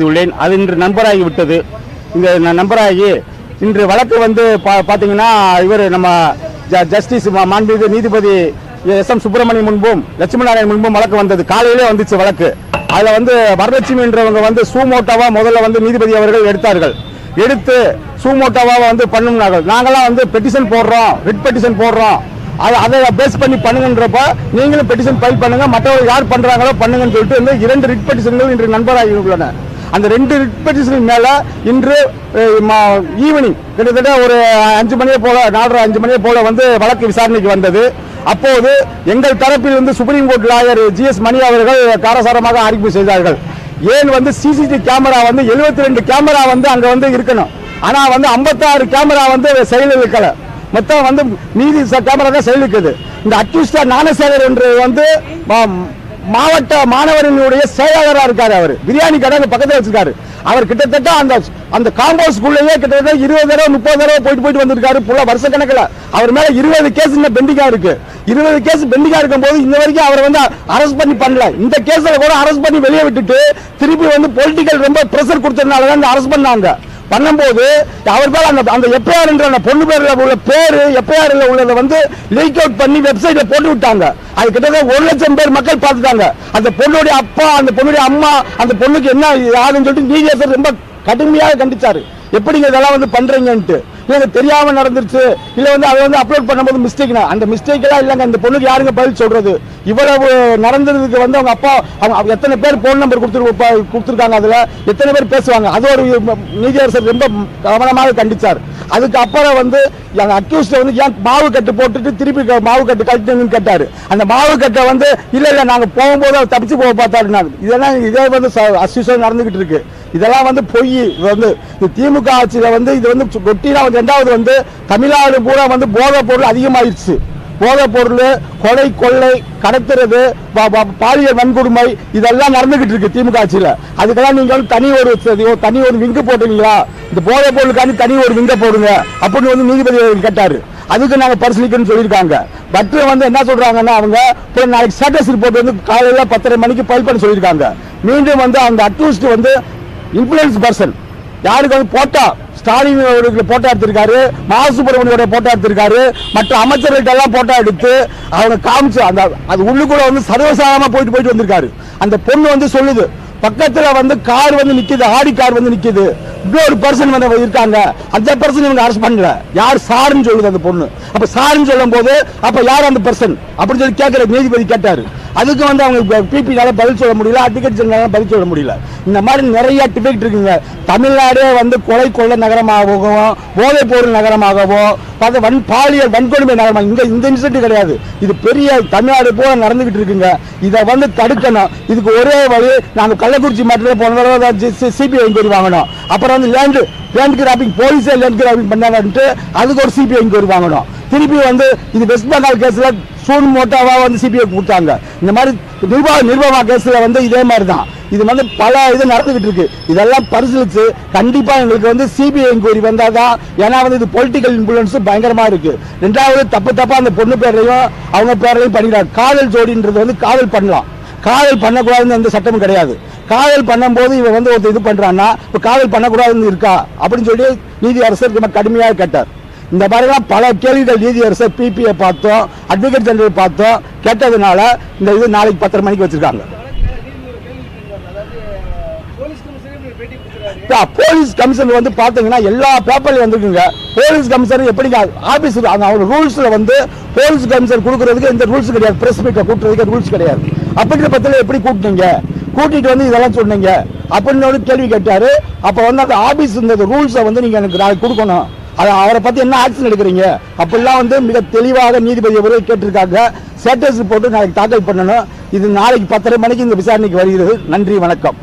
உள்ளேன். அது இன்று நண்பராகி விட்டது. இந்த நண்பராகி இன்று வழக்கு வந்து பா- பாத்தீங்கன்னா இவர் நம்ம ஜ- ஜஸ்டிஸ் மா- மாண்புமிகு நீதிபதி எஸ் எம் சுப்பிரமணியம் முன்பும் லட்சுமி நாராயண் முன்பும் வழக்கு வந்தது. காலையிலே வந்துச்சு வழக்கு. அதுல வந்து வரலட்சுமி என்றவங்க வந்து சூமோட்டோவா முதல்ல வந்து நீதிபதி அவர்கள் எடுத்தார்கள். எடுத்து சூமோட்டோவா வந்து பண்ணுனார்கள். நாங்களாம் வந்து பெட்டிஷன் போடுறோம் ரிட் பெட்டிஷன் போடுறோம். அதை அதை பேஸ் பண்ணி பண்ணுங்கன்றப்ப நீங்களும் பெட்டிஷன் ஃபைல் பண்ணுங்க. மற்றவங்க யார் பண்றாங்களோ பண்ணுங்கன்னு சொல்லிட்டு வந்து இரண்டு ரிட் பெட்டிஷன்கள் இன்று நண்பராகி உள்ளன. அந்த ரெண்டு ரிட் மேலே மேல இன்று ஈவினிங் கிட்டத்தட்ட ஒரு அஞ்சு மணியை போல நாலரை அஞ்சு மணியை போல வந்து வழக்கு விசாரணைக்கு வந்தது. அப்போது எங்கள் தரப்பில் இருந்து supreme court lawyer GS Mani அவர்கள் காரசாரமாக அறிவிப்பு செய்தார்கள். ஏன் வந்து சிசிடிவி கேமரா வந்து 72 ரெண்டு கேமரா வந்து அங்க வந்து இருக்கணும். ஆனா வந்து 56 கேமரா வந்து செயலில் இருக்கல. மொத்தம் வந்து மீதி கேமரா தான் செயலுக்குது இந்த அக்யூஸ்டா ஞானசேகர் என்று வந்து மாவட்ட மாணவர்களுடைய செயலாளராக இருக்காரு அவர். பிரியாணி கடை அங்க பக்கத்துல வச்சிருக்காரு. அவர் கிட்டத்தட்ட அந்த அந்த காம்பவுண்ட்ஸ்குள்ளேயே கிட்டத்தட்ட இருபது தடவை முப்பது தடவை போயிட்டு போயிட்டு வந்திருக்காரு. புள்ள வருஷ கணக்கில். அவர் மேல இருபது கேஸ் இன்னும் பெண்டிங்கா இருக்கு. இருபது கேஸ் பெண்டிங்கா இருக்கும் போது இந்த வரைக்கும் அவர் வந்து அரெஸ்ட் பண்ணி பண்ணல. இந்த கேஸ்ல கூட அரெஸ்ட் பண்ணி வெளியே விட்டுட்டு திருப்பி வந்து பொலிட்டிக்கல் ரொம்ப பிரஷர் கொடுத்ததுனால தான் அரெஸ்ட் பண்ணாங்க. பண்ணும்போது அவர் பேர் அந்த அந்த எப்ஐஆர் என்ற அந்த பொண்ணு பேரில் உள்ள பேர் எப்ஐஆர் உள்ளதை வந்து லீக் அவுட் பண்ணி வெப்சைட்ல போட்டு விட்டாங்க. அது கிட்டத்தட்ட ஒரு லட்சம் பேர் மக்கள் பார்த்துட்டாங்க. அந்த பொண்ணுடைய அப்பா அந்த பொண்ணுடைய அம்மா அந்த பொண்ணுக்கு என்ன ஆகுதுன்னு சொல்லிட்டு நீதியரசர் ரொம்ப கடுமையாக கண்டிச்சாரு. எப்படிங்க இதெல்லாம் வந்து பண்றீங்கன்ட்டு. எனக்கு தெரியாம நடந்துருச்சு. இல்ல வந்து அதை வந்து அப்லோட் பண்ணும்போது மிஸ்டேக்னா அந்த மிஸ்டேக் எல்லாம் இல்லங்க. இந்த பொண்ணுக்கு யாருங்க பதில் சொல்றது? இவ்வளவு நடந்ததுக்கு வந்து அவங்க அப்பா அவங்க எத்தனை பேர் போன் நம்பர் கொடுத்து கொடுத்துருக்காங்க அதுல? எத்தனை பேர் பேசுவாங்க? அது ஒரு நீதியரசர் ரொம்ப கவனமாக கண்டிச்சார். அதுக்கு அப்புறம் வந்து அக்யூஸ்ட் வந்து ஏன் மாவு கட்டு போட்டுட்டு திருப்பி மாவு கட்டு கட்டுங்கன்னு கேட்டாரு. அந்த மாவு கட்டை வந்து இல்ல இல்ல நாங்க போகும்போது அவர் தப்பிச்சு போக பார்த்தாருனாரு இதெல்லாம் இதே வந்து அசிசம் நடந்துகிட்டு இருக்கு. இதெல்லாம் வந்து பொய். இது வந்து இது திமுக ஆட்சியில வந்து இது வந்து ரொட்டீனா வந்து ரெண்டாவது வந்து தமிழ்நாடு பூரா வந்து போதைப் பொருள் அதிகமாயிருச்சு போதைப் பொருள் கொலை கொள்ளை கடத்துறது பா- பா- பாலியல் வன்கொடுமை இதெல்லாம் நடந்துகிட்டு இருக்கு திமுக ஆட்சியில். அதுக்கெல்லாம் நீங்க வந்து தனி ஒரு தனி ஒரு விங்கு போட்டீங்களா? இந்த போதைப் பொருளுக்காண்டி தனி ஒரு விங்க போடுங்க அப்படின்னு வந்து நீதிபதி கேட்டாரு. அதுக்கு நாங்கள் பரிசீலிக்கணும்னு சொல்லியிருக்காங்க. பட்ரு வந்து என்ன சொல்றாங்கன்னா அவங்க போய் நாளைக்கு ஸ்டேட்டஸ் ரிப்போர்ட் வந்து காலையில் பத்தரை மணிக்கு ஃபைல் பண்ண சொல்லியிருக்காங்க. மீண்டும் வந்து அந்த அக்யூஸ்ட் வந்து இன்ஃபுளுன்ஸ் பர்சன் யாருக்கு வந்து போட்டா? ஸ்டாலின் அவர்களுக்கு போட்டோ எடுத்திருக்காரு மா சுப்பிரமணியோட போட்டோ எடுத்திருக்காரு மற்ற அமைச்சர்கள்ட்ட எல்லாம் போட்டோ எடுத்து அவங்க காமிச்சு அந்த அது உள்ளுக்குள்ள வந்து சர்வசாதாரணமா போயிட்டு போயிட்டு வந்திருக்காரு. அந்த பொண்ணு வந்து சொல்லுது பக்கத்துல வந்து கார் வந்து நிக்குது ஆடி கார் வந்து நிக்குது. இன்னொரு பர்சன் வந்து இருக்காங்க. அந்த பர்சன் இவங்க அரெஸ்ட் பண்ணல. யார் சாருன்னு சொல்லுது அந்த பொண்ணு. அப்ப சாருன்னு சொல்லும் போது அப்ப யார் அந்த பர்சன் அப்படின்னு சொல்லி கேட்கிற நீதிபதி கேட்டாரு. அதுக்கு வந்து அவங்க பிபினால பதில் சொல்ல முடியல அட்வொகேட் ஜெனரலால பதில் சொல்ல முடியல. இந்த மாதிரி நிறைய டிஃபெக்ட் இருக்குங்க. தமிழ்நாடே வந்து கொலை கொள்ளை நகரமாகவும் போதைப் பொருள் நகரமாகவும் பார்த்து வன் பாலியல் வன்கொடுமை நகரமாக இங்கே இந்த இன்சிடென்ட் கிடையாது. இது பெரிய தமிழ்நாடு போல நடந்துகிட்டு இருக்குங்க. இதை வந்து தடுக்கணும். இதுக்கு ஒரே வழி நாங்கள் கள்ளக்குறிச்சி மாவட்டத்தில் போன தடவை சிபிஐ என்கொயரி வாங்கணும் அப்புறம் வந்து லேண்டு லேண்ட் கிராப்பிங் போலீஸே லேண்ட் கிராப்பிங் பண்ணாங்கன்ட்டு அதுக்கு ஒரு சிபிஐ என்கொயரி வாங்கணும் திருப்பி வந்து இது வெஸ்ட் பெங்கால் கேஸில் ஃபோன் மோட்டாவாக வந்து சிபிஐ கொடுத்தாங்க. இந்த மாதிரி நிர்வாக நிர்வாக கேஸில் வந்து இதே மாதிரி தான் இது வந்து பல இது நடந்துகிட்டு இருக்கு. இதெல்லாம் பரிசீலித்து கண்டிப்பாக எங்களுக்கு வந்து சிபிஐ என்கொயரி வந்தாதான் ஏன்னா வந்து இது பொலிட்டிக்கல் இன்ஃப்ளூயன்ஸும் பயங்கரமாக இருக்கு. ரெண்டாவது தப்பு தப்பாக அந்த பொண்ணு பேர்லையும் அவங்க பேர்லையும் பண்ணிக்கிறாங்க காதல் ஜோடின்றது வந்து காதல் பண்ணலாம். காதல் பண்ணக்கூடாதுன்னு எந்த சட்டமும் கிடையாது. காதல் பண்ணும்போது இவன் வந்து ஒருத்தர் இது பண்ணுறான்னா இப்போ காதல் பண்ணக்கூடாதுன்னு இருக்கா? அப்படின்னு சொல்லி நீதி அரசர் கடுமையாக கேட்டார். இந்த மாதிரிலாம் பல கேள்விகள் நீதியரசர் பிபிஐ பார்த்தோம் அட்வொகேட் ஜெனரல் பார்த்தோம். கேட்டதுனால இந்த இது நாளைக்கு பத்தரை மணிக்கு வச்சிருக்காங்க. போலீஸ் கமிஷனர் வந்து பாத்தீங்கன்னா எல்லா பேப்பர்லயும் வந்துருக்குங்க. போலீஸ் கமிஷனர் எப்படிங்க ஆபீஸ் அவங்க ரூல்ஸ்ல வந்து போலீஸ் கமிஷனர் கொடுக்கறதுக்கு இந்த ரூல்ஸ் கிடையாது. பிரஸ் மீட்டை கூட்டுறதுக்கு ரூல்ஸ் கிடையாது. அப்படிங்கிற பத்தில எப்படி கூட்டினீங்க? கூட்டிட்டு வந்து இதெல்லாம் சொன்னீங்க. அப்படின்னு கேள்வி கேட்டாரு. அப்ப வந்து அந்த ஆபீஸ் இந்த ரூல்ஸை வந்து நீங்க எனக்கு நாளைக்கு கொடுக்கணும். அது அவரை பத்தி என்ன ஆக்ஷன் எடுக்கிறீங்க அப்படிலாம் வந்து மிக தெளிவாக நீதிபதி அவர்கள் கேட்டிருக்காங்க. ஸ்டேட்டஸ் ரிப்போர்ட் நாளைக்கு தாக்கல் பண்ணணும். இது நாளைக்கு பத்தரை மணிக்கு இந்த விசாரணைக்கு வருகிறது. நன்றி வணக்கம்.